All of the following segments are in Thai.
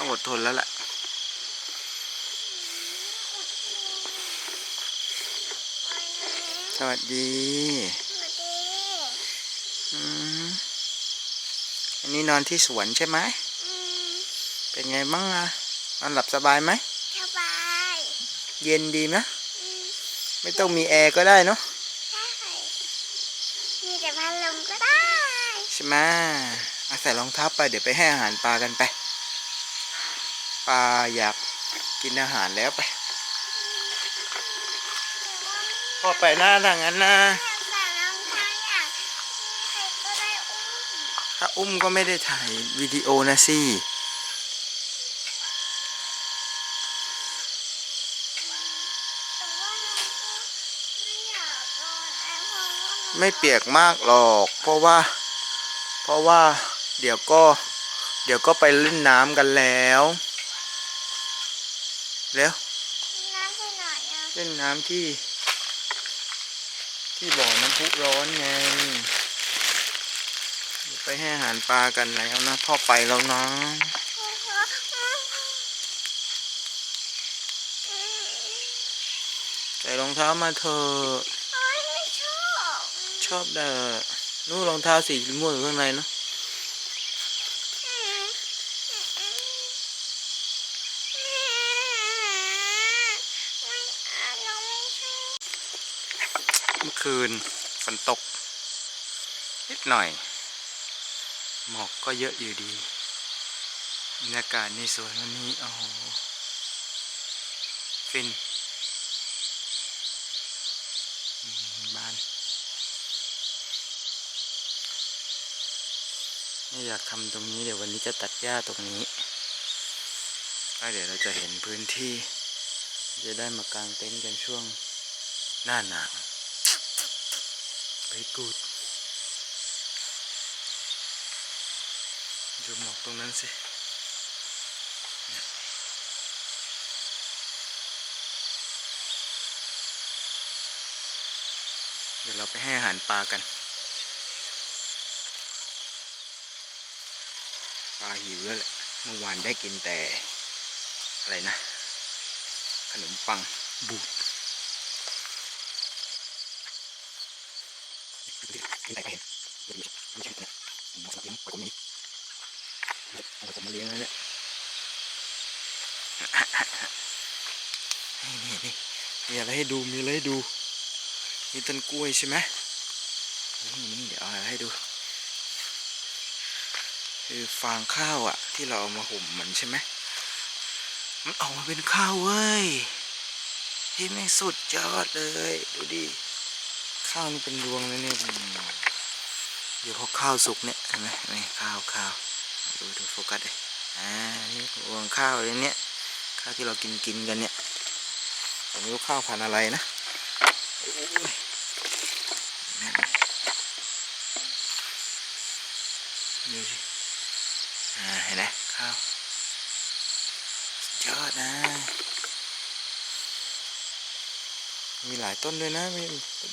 ต้องอดทนแล้วแหละสวัสดีสวัสดีอืมอันนี้นอนที่สวนใช่ไหมอืมเป็นไงบ้างอะนอนหลับสบายไหม สบาย เย็นดีไหมอืมไม่ต้องมีแอร์ก็ได้เนาะได้มีแต่พัดลมก็ได้ ใช่ไหมอาใส่รองเท้าไปเดี๋ยวไปให้อาหารปลากันไป ปลาอยากกินอาหารแล้วไปพอไปหน้าทางนั้นนะถ้าอุ้มก็ไม่ได้ถ่ายวิดีโอนะสิไม่เปียกมากหรอก เพราะว่า เพราะว่าเดี๋ยวก็ เดี๋ยวก็ไปเล่นน้ำกันแล้ว เร็วน้ำไปหน่อยอะเล่นน้ำที่ ที่บ่อน้ำพุร้อนไงไปให้อาหารปลากันแล้วนะ พ่อไปแล้วนะใส่รองเท้ามาเถอะโอ๊ยไม่ชอบชอบเด้อนู่นรองเท้าสีม่วงอยู่ข้างในเนอะ อืมอืมไม่เอาเราไม่ชอบ เมื่อคืนฝนตก นิดหน่อย หมอกก็เยอะอยู่ดีบรรยากาศในสวนวันนี้โอ้โหฟินบ้านไม่อยากทำตรงนี้เดี๋ยววันนี้จะตัดหญ้าตรงนี้แล้วเดี๋ยวเราจะเห็นพื้นที่ จะได้มากางเต็นท์กันช่วงหน้าหนาว very good ดูหมอกตรงนั้นสิเดี๋ยวเราไปให้อาหารปลากัน ปลาหิวแล้วแหละเมื่อวานได้กินแต่ อะไรนะ ขนมปังบูด กินไรก็เห็นไม่ใช่นะผมบอกกินปล่อยผมนี้เอาผมมาเลี้ยงแล้วเนี่ยนี่นี่มีอะไรให้ดูมีอะไรให้ดูมีต้นกล้วยใช่ไหมนี่นี่เดี๋ยวเอาอะไรให้ดู คือฟางข้าวอะที่เราเอามาห่มมันใช่ไหมมันออกมาเป็นข้าวเว้ยที่ไม่สุดยอดเลย ดูดิ ข้าวนี่เป็นรวงเลยเนี่ยอืมเดี๋ยวพอข้าวสุกเนี่ยเห็นไหมนไหมข้าวข้าวดูดูโฟกัสเลยอ่านี่รวงข้าวเลยเนี่ยข้าวที่เรากินกินกันเนี่ยผมไม่รู้ข้าวพันอะไรนะโอ้ยแน่นเลยดูสิอ่าเห็นไหมข้าวยอดนะ มีหลายต้นด้วยนะมี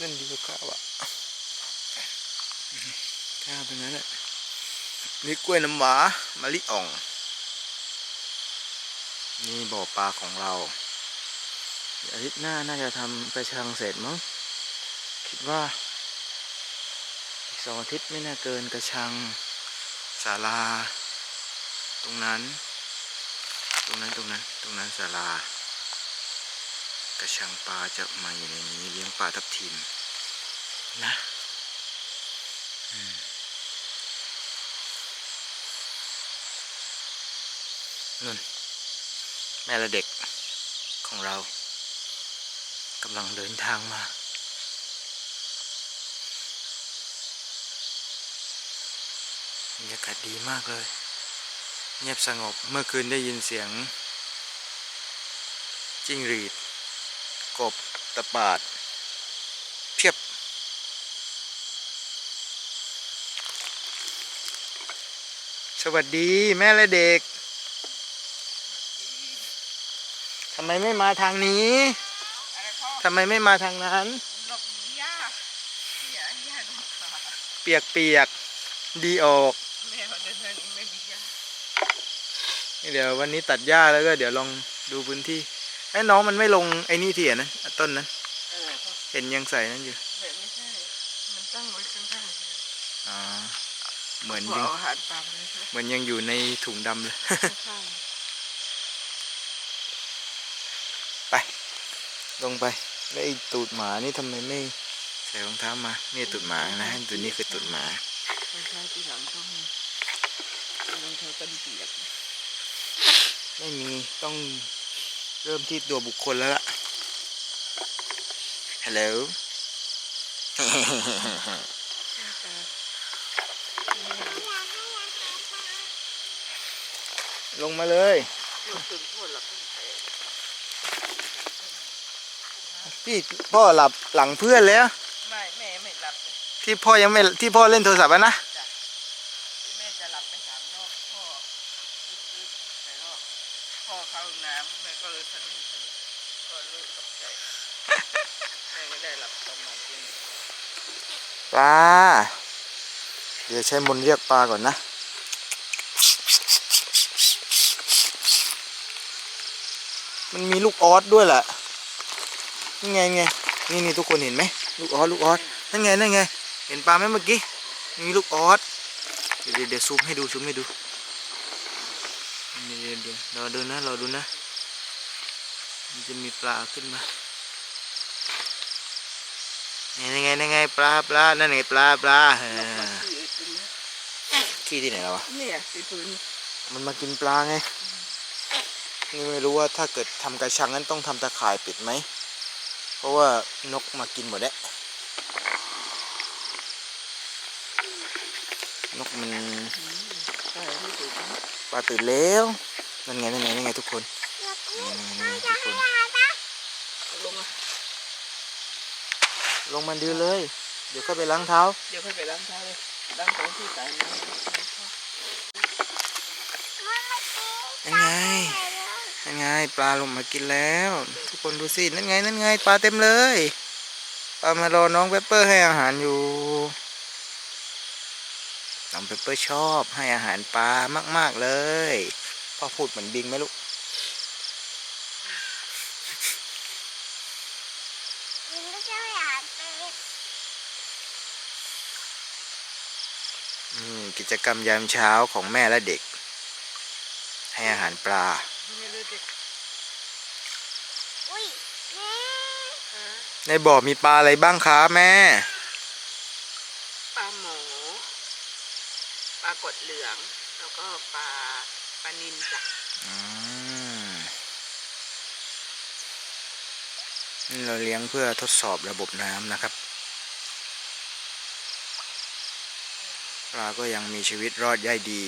ต้นดีกว่าข้าวอะข้าวตรงนั้นแหละนี่กล้วยน้ำว้ามะลิอ่อง นี่บ่อปลาของเรา อาทิตย์หน้าน่าจะทำกระชังเสร็จมั้ง คิดว่า อีกสองอาทิตย์ไม่น่าเกินกระชังศาลา ตรงนั้น ตรงนั้นตรงนั้น ตรงนั้นศาลา กระชังปลาจะมาอยู่ในนี้เลี้ยงปลาทับทิมนะนุ่น แม่และเด็กของเรากำลังเดินทางมาบรรยากาศดีมากเลย เงียบสงบเมื่อคืนได้ยินเสียงจิ้งหรีด กบตะปาด เพียบ สวัสดีแม่และเด็กทำไมไม่มาทางนี้อะไรพ่อทำไมไม่มาทางนั้นหลบหนีย่าเสียย่าโดนขาเปียกเปียกๆดีออกแม่เขาเดินทางนี้ไม่มีย่าเดี๋ยววันนี้ตัดหญ้าแล้วก็เดี๋ยวลองดูพื้นที่ ไอ้น้องมันไม่ลงไอ้นี่ทีอะนะต้นนั้นเออเพราะเห็นยังใส่นั่นอยู่แบบไม่ใช่ มันตั้งไว้ข้างๆใช่ไหมอ๋อเหมือนพอยังเอาอาหารปลาไปเลยใช่ไหมเหมือนยังอยู่ในถุงดำเลย ข้างไปลงไปแล้วไอ้ตูดหมานี่ทำไมไม่ใส่รองเท้ามานี่ตูดหมานะตัวนี้คือตูดหมาๆคนใช้ที่หลังต้องรองเท้ากันเปียกไม่มีต้อง เริ่มที่ตัวบุคคลแล้วล่ะฮัลโหลลงมาเลยมันถึงโทษหลักตั้งแต่พี่พ่อหลับหลังเพื่อนแล้ว ไม่แม่ไม่หลับเลยที่พ่อยังไม่ที่พ่อเล่นโทรศัพท์อะนะ แม่จะหลับไปสามรอบพ่ออึดๆแต่รอบพ่อเข้าห้องน้ำแม่ก็เลยสะดุ้งตื่นก็เลยตกใจ แม่ไม่ได้หลับประมาณตีหนึ่ง ปลา เดี๋ยว ใช้มนเรียกปลาก่อนนะ มันมีลูกออสด้วยแหละนี่ไงไงนี่นี่ทุกคนเห็นไหมลูกออสลูกออสนั่นไงนั่นไง เห็นปลาไหมเมื่อกี้มีลูกออสเดี๋ยวเดี๋ยวซูมให้ดูซูมให้ดูเดี๋ยวเดี๋ยวรอดูนะรอดูนะ มันจะมีปลาขึ้นมานี่ไงนี่ไงปลาปลานั่นไงปลาปลาเออ ขี้ที่ไหนแล้ววะเนี่ยที่พื้นมันมากินปลาไงนี่ไม่รู้ว่าถ้าเกิดทำกระชังนั้นต้องทำตะข่ายปิดไหม เพราะว่านกมากินหมดแล้วนกมันใช่ที่ตื่นนะปลาตื่นแล้วนั่นไงนั่นไงนั่นไงทุกคนนี่นี่นี่ทุกคนลงมาลงมาดูเลย เดี๋ยวค่อยไปล้างเท้า เดี๋ยวค่อยไปล้างเท้าเลย ล้างตรงที่สายน้ำนั่นไงนั่นไงปลาลงมากินแล้ว ทุกคนดูสินั่นไงนั่นไงปลาเต็มเลยปลามารอน้องเปปเปอร์ให้อาหารอยู่น้องเปเปอร์ชอบให้อาหารปลามาก ๆเลยพ่อพูดเหมือนบิงไหมลูก ยิงไม่ใช่อาหารเป็ด อืม กิจกรรมยามเช้าของแม่และเด็ก ให้อาหารปลาไม่รู้จะอุ้ยแม่หาในบ่อมีปลาอะไรบ้างคะแม่ ปลาหมอปลากดเหลือง แล้วก็ปลาปลานินจ้ะอืมนี่เราเลี้ยงเพื่อทดสอบระบบน้ำนะครับ ปลา ก็ยังมีชีวิตรอดได้ดี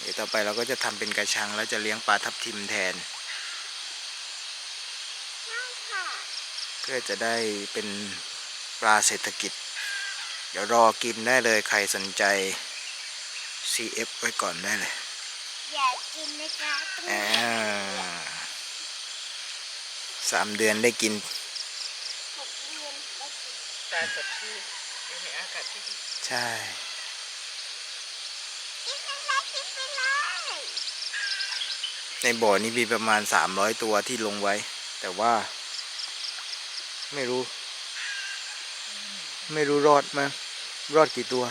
เดี๋ยวต่อไปเราก็จะทำเป็นกระชังแล้วจะเลี้ยงปลาทับทิมแทนใช่ค่ะเพื่อจะได้เป็นปลาเศรษฐกิจ เดี๋ยวรอกินได้เลยใครสนใจ CF ไว้ก่อนได้เลยอย่ากินนะจ๊ะตรงอ่านี้สามเดือนได้กินหกเดือนแล้วกินปลาสดชื่นอยู่ในอากาศที่ดีใช่ กินไปเลยกินไปเลย ในบ่อนี้มีประมาณสามร้อยตัวที่ลงไว้ แต่ว่า ไม่รู้ ไม่รู้รอดมั้ยรอดกี่ตัว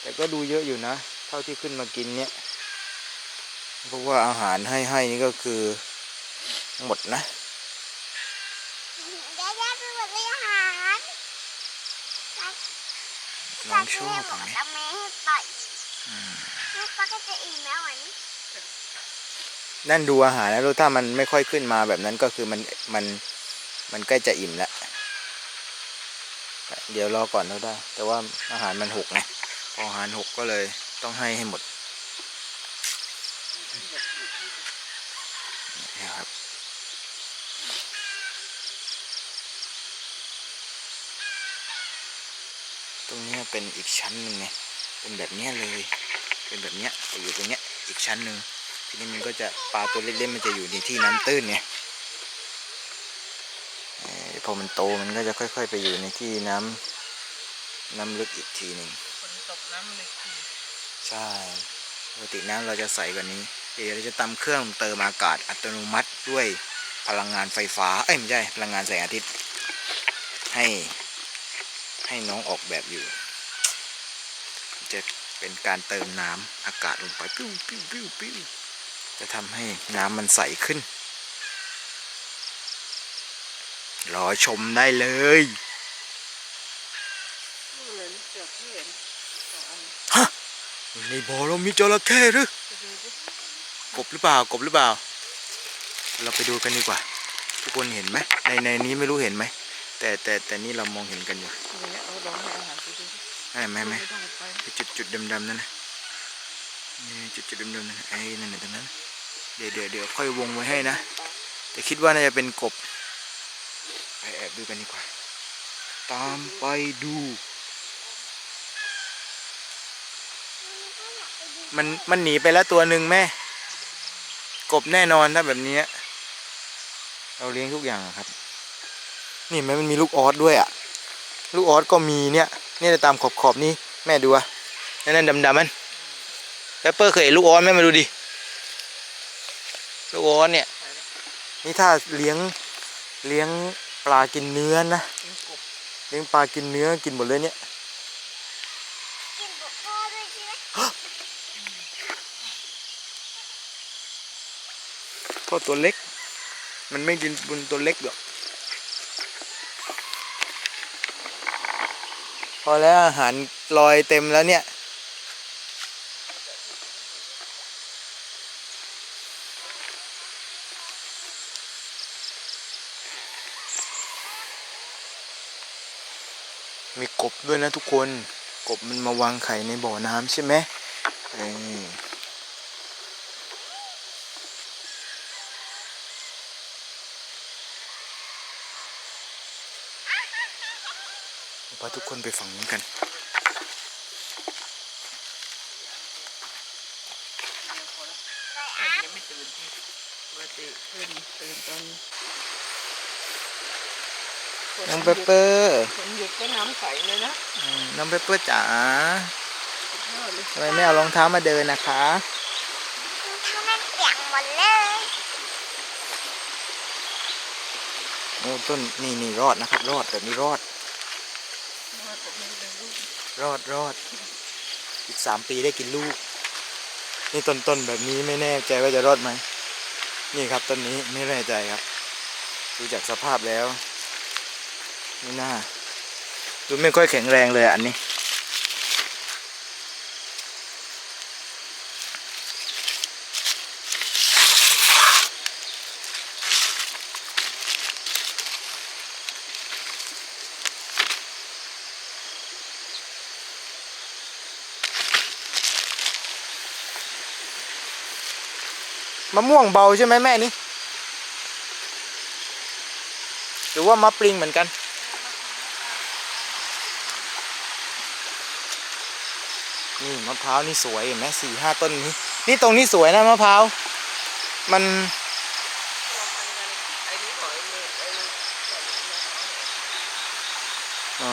แต่ก็ดูเยอะอยู่นะ เท่าที่ขึ้นมากินเนี่ย เพราะว่าอาหารให้ให้นี่ก็คือ หมดนะเดี๋ยวได้ไปหมดเลยอาหารน้องชอบบตรอกงนี้ทำไมให้ปล่อยอืมให้ป้าก็จะอิ่มแล้ววันนี้ นั่นดูอาหารแล้วถ้ามันไม่ค่อยขึ้นมาแบบนั้นก็คือมันมันมันใกล้จะอิ่มแล้วเดี๋ยวรอก่อนก็ได้ แต่ว่าอาหารมันหกไงพออาหารหกก็เลยต้องให้ให้หมดนี่ครับตรงนี้เป็นอีกชั้นหนึ่งไงเป็นแบบนี้เลย เป็นแบบนี้อยู่ตรงนี้อีกชั้นหนึ่ง ทีนี้มันก็จะปลาตัวเล็กๆมันจะอยู่ในที่น้ำตื้นไงเอ่อพอมันโตมันก็จะค่อย ๆ ไปอยู่ในที่น้ำน้ำลึกอีกทีหนึ่งฝนตกน้ำเลยขุ่นใช่นปกติน้ำเราจะใสกว่านี้เดี๋ยวเราจะตำเครื่องเติมอากาศอัตโนมัติด้วยพลังงานไฟฟ้า เอ้ยไม่ใช่พลังงานแสงอาทิตย์ ให้ให้น้องออกแบบอยู่ จะเป็นการเติมน้ำอากาศลงไปปิ้วปิ้วปิ้วปิ้ว จะทำให้น้ำมันใสขึ้น รอชมได้เลยดูเลยเสือกเห็นสองอันในบ่อเรามีจระเข้หรือไปดูดิกบหรือเปล่ากบหรือเปล่า เราไปดูกันดีกว่า ทุกคนเห็นไหมในในนี้ไม่รู้เห็นไหมแต่แต่แต่นี่เรามองเห็นกันอยู่อย่างเงี้ยเอาลองให้อาหารไปดูดิเห็นไหมไหมต้องเอาไปไอ้จุดจุดดำดำๆนั่นนะ นี่จุดจุดดำๆนั่นไอ้นั่นตรงนั้นเดี๋ยวเดี๋ยวเดี๋ยวค่อยวงไว้ให้นะ แต่คิดว่าน่าจะเป็นกบ ไปแอบดูกันดีกว่า ตามไปดู มันมันหนีไปแล้วตัวหนึ่งแม่ กบแน่นอนถ้าแบบนี้ เราเลี้ยงทุกอย่างครับ นี่แม่มันมีลูกออสด้วยอะ ลูกออสก็มีเนี่ยเนี่ยตามขอบขอบนี่แม่ดูอะนั่นนั่นดำๆมัน แปปเปอร์เคยเห็นลูกออสไหมมาดูดิ ลูกออสเนี่ย นี่ถ้าเลี้ยงเลี้ยงปลากินเนื้อนะกินกบเลี้ยงปลากินเนื้อกินหมดเลยเนี่ยกินกับพ่อด้วยใช่ไหมเพราะตัวเล็ก มันไม่กินบนตัวเล็กหรอก พอแล้วอาหารลอยเต็มแล้วเนี่ย มีกบด้วยนะทุกคน กบมันมาวางไข่ในบ่อน้ำใช่ไหมเออพาทุกคนไปฝั่งนู้นกัน ยังไม่ตื่นปกติขึ้นตื่นตอน น้องเปปเปอร์ฝนหยุดก็น้ำใสเลยนะอืมน้องเปปเปอร์จ๋าสุดยอดเลยทำไมไม่เอารองเท้ามาเดินนะคะมันเปียกหมดเลยโอ้ต้นนี่นี่รอดนะครับ รอดแบบนี้รอดมาผมไม่ได้ลูกรอดรอดอีกสามปีได้กินลูก นี่ต้นต้นแบบนี้ไม่แน่ใจว่าจะรอดไหมนี่ครับต้นนี้ไม่แน่ใจครับ ดูจากสภาพแล้ว ไม่น่าดูไม่ค่อยแข็งแรงเลยอะอันนี้ มะม่วงเบาใช่ไหมแม่นี่หรือว่ามะปริงเหมือนกัน นี่ มะพร้าวนี่สวยเห็นไหมสี่ห้าต้นนี้ นี่ตรงนี้สวยนะมะพร้าวมันอ้นี่หอยเลยไอ้นี่อ๋อ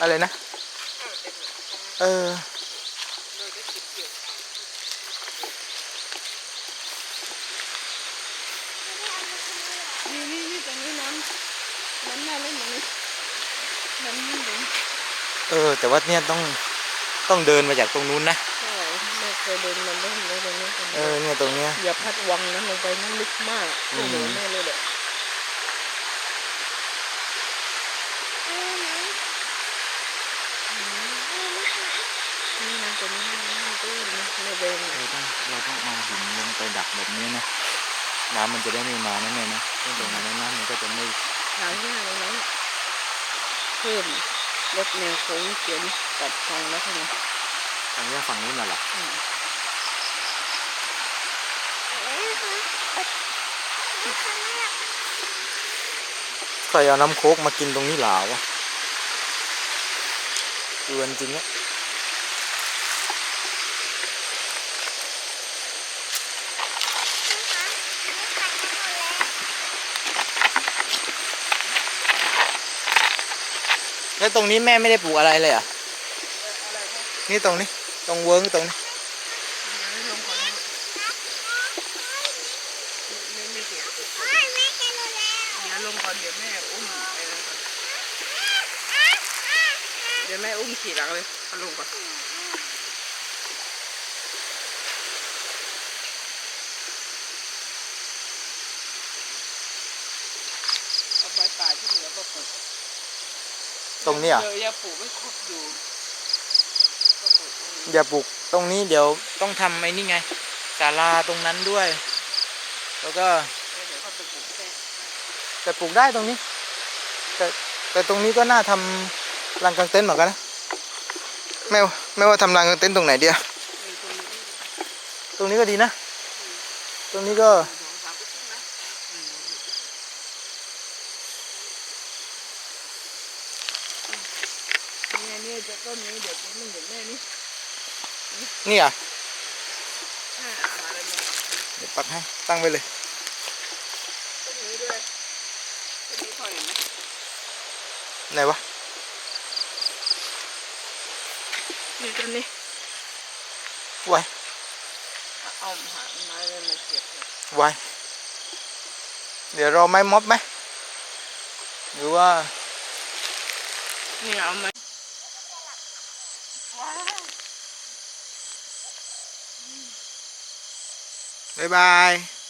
อะไรนะ เออ นี่นี่นี่ตรงนี้น้ำน้ำน่าเล่นตรงนี้น้ำนิ่งเลย เออ แต่ว่าเนี่ยต้องต้องเดินมาจากตรงนู้นนะใช่แม่เคยเดินมาเล่นเลยตรงนี้ตรงเอนี้อเนี่ยตรงเนี้ยอย่าพัดวังนั้นลงไปนั่นลึกมากอืโอ้มโหแม่เลยแหละนี่นะตรงนี้มันตื้นนะไม่เดินเราต้องเราต้องเอาหินลงไปดักแบบนี้นะน้ำมันจะได้ไม่มานะแม่นะซึ่งตรงนั้นน้ำมันก็จะไม่หาง่ายตรงนั้นเพิ่ม ลดแนวโค้งเขียนตัดทางแล้วใช่ไหมทางนี้ฝั่งนู้นน่ะเหรอใครเอาน้ำโคกมากินตรงนี้หลาวะเกินจริงเนี่ย แล้วตรงนี้แม่ไม่ได้ปลูกอะไรเลยเหรอะอะไรนะนี่ตรงนี้ ตรงเวิร์กตรงนี้ยังไม่ลงก่อนนะไม่ไม่เก็บเก็บโอ้ยแม่จะรู้แล้วเดี๋ยวลงก่อนเดี๋ยวแม่อุ้มไปเลยก่อนเดี๋ยวแม่อุ้มขี่หลังเลยเอาลงก่อนเอาใบป่าที่เหลือมาปลูก ตรงนี้เหรอะเดี๋ยวอย่าปลูกไม่ครบอยู่ก็ปลูกตรงนี้อย่าปลูกตรงนี้เดี๋ยวต้องทำไอ้นี่ไงศาลาตรงนั้นด้วย แล้วก็เดี๋ยวเขาไปปลูกแทรกแต่ปลูกได้ตรงนี้ แต่แต่ตรงนี้ก็น่าทำรังกางเต็นท์เหมือนกันนะไม่ว่าไม่ว่าทำรังกางเต็นท์ตรงไหนเดียวมีตรงนี้ตรงนี้ก็ดีนะ ตรงนี้ก็ สองสามต้นนะอืมเนี่ยเนี่ยจะต้นนี้เดี๋ยวต้นนึงเดี๋ยวแม่นี่ นี่อะอ่ามาเลยมาเดี๋ยวปักให้ ตั้งไว้เลยต้นนี้ด้วยต้นนี้พอเห็นไหมไหนวะนี่ต้นนี้ไว้เอาหาไม้เลยมาเสียบเนี่ยไว้เดี๋ยวรอไม้ม็อบไหมหรือว่า นี่เอาไหมว้าว บ๊ายบาย